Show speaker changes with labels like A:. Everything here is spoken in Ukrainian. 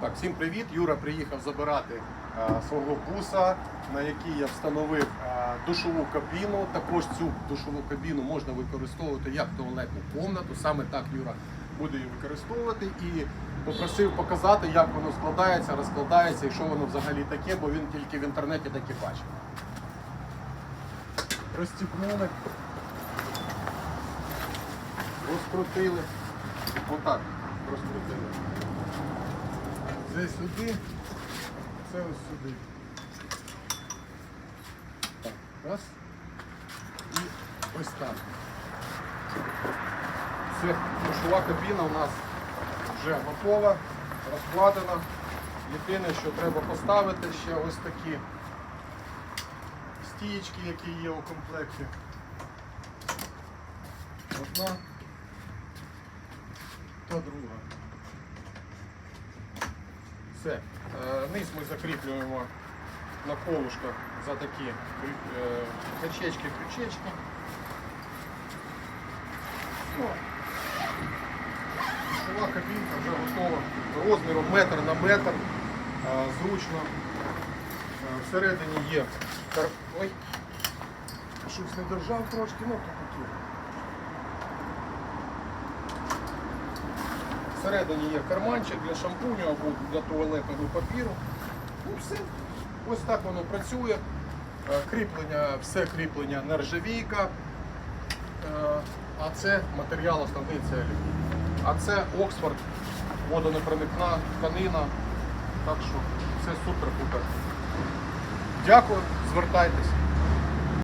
A: Так, всім привіт. Юра приїхав забирати е, свого буса, на який я встановив е, душову кабіну. Також цю душову кабіну можна використовувати як туалетну комнату. Саме так Юра буде її використовувати і попросив показати, як воно складається, розкладається і що воно взагалі таке, бо він тільки в інтернеті таке бачив. Розстібнули, розкрутили. Отак розкрутили. Це сюди, це ось сюди. Раз. І ось так. Це душова кабіна у нас вже готова, розкладена. Єдине, що треба поставити ще ось такі стієчки, які є у комплекті. Одна та друга. Все. Е, Низ ми закріплюємо на колушках за такі крю- е, гачечки, крючечки. Все. Кабінка вже готова. Розміром метр на метр. Е, Зручно. Всередині є. Ой. Щось не держав трошки, ну то таке. Всередині є карманчик для шампуню або для туалетного папіру. Ну все. Ось так воно працює. Е, Кріплення, все кріплення нержавійка. Е, А це матеріал основний це. А це Оксфорд, водонепроникна тканина. Так що все супер-пупер. Дякую, звертайтесь.